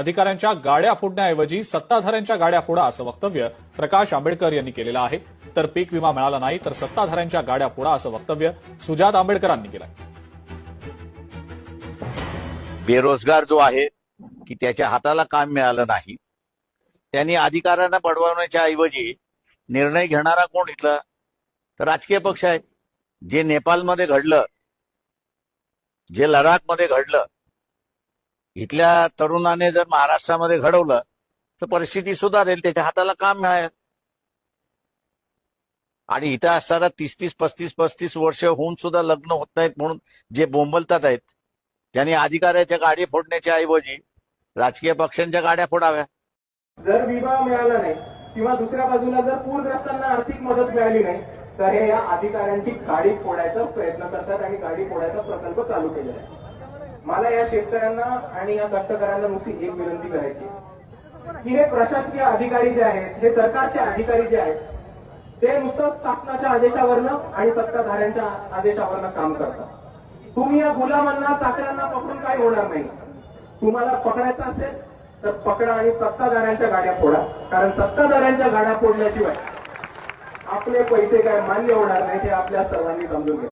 अधिकाऱ्यांच्या गाड्या फोडण्याऐवजी सत्ताधाऱ्यांच्या गाड्या फोडा असं वक्तव्य प्रकाश आंबेडकर यांनी केलेलं आहे. तर पीक विमा मिळाला नाही तर सत्ताधाऱ्यांच्या गाड्या फोडा असं वक्तव्य सुजात आंबेडकरांनी केलं बेरोजगार जो आहे की त्याच्या हाताला काम मिळालं नाही त्यांनी अधिकाऱ्यांना बडवण्याच्या ऐवजी निर्णय घेणारा कोण घेतला? तर राजकीय पक्ष आहे. जे नेपाळमध्ये घडलं जे लडाखमध्ये घडलं इथल्या तरुणाने जर महाराष्ट्रामध्ये घडवलं तर परिस्थिती सुधारेल त्याच्या हाताला काम मिळेल. आणि इथं असताना तीस तीस पस्तीस पस्तीस वर्ष होऊन सुद्धा लग्न होत नाहीत म्हणून जे बोंबलतात आहेत त्यांनी अधिकाऱ्याच्या गाडी फोडण्याच्या ऐवजी राजकीय पक्षांच्या गाड्या फोडाव्या. जर विवाह मिळाला नाही किंवा दुसऱ्या बाजूला जर पूरग्रस्तांना आर्थिक मदत मिळाली नाही तर हे या अधिकाऱ्यांची गाडी फोडायचा प्रयत्न करतात आणि गाडी फोडायचा प्रकल्प चालू केलेला आहे. मला या शेतकऱ्यांना आणि या कष्टकऱ्यांना नुसती एक विनंती करायची. की हे प्रशासकीय अधिकारी जे आहेत हे सरकारचे अधिकारी जे आहेत ते नुसतं शासनाच्या आदेशावरनं आणि सत्ताधाऱ्यांच्या आदेशावरनं काम करतात. तुम्ही या गुलामांना चाकऱ्यांना पकडून काही होणार नाही. तुम्हाला पकडायचं असेल तर पकडा आणि सत्ताधाऱ्यांच्या गाड्या फोडा. कारण सत्ताधाऱ्यांच्या गाड्या फोडल्याशिवाय आपले पैसे काय मान्य होणार नाही हे आपल्या सर्वांनी समजून घ्या.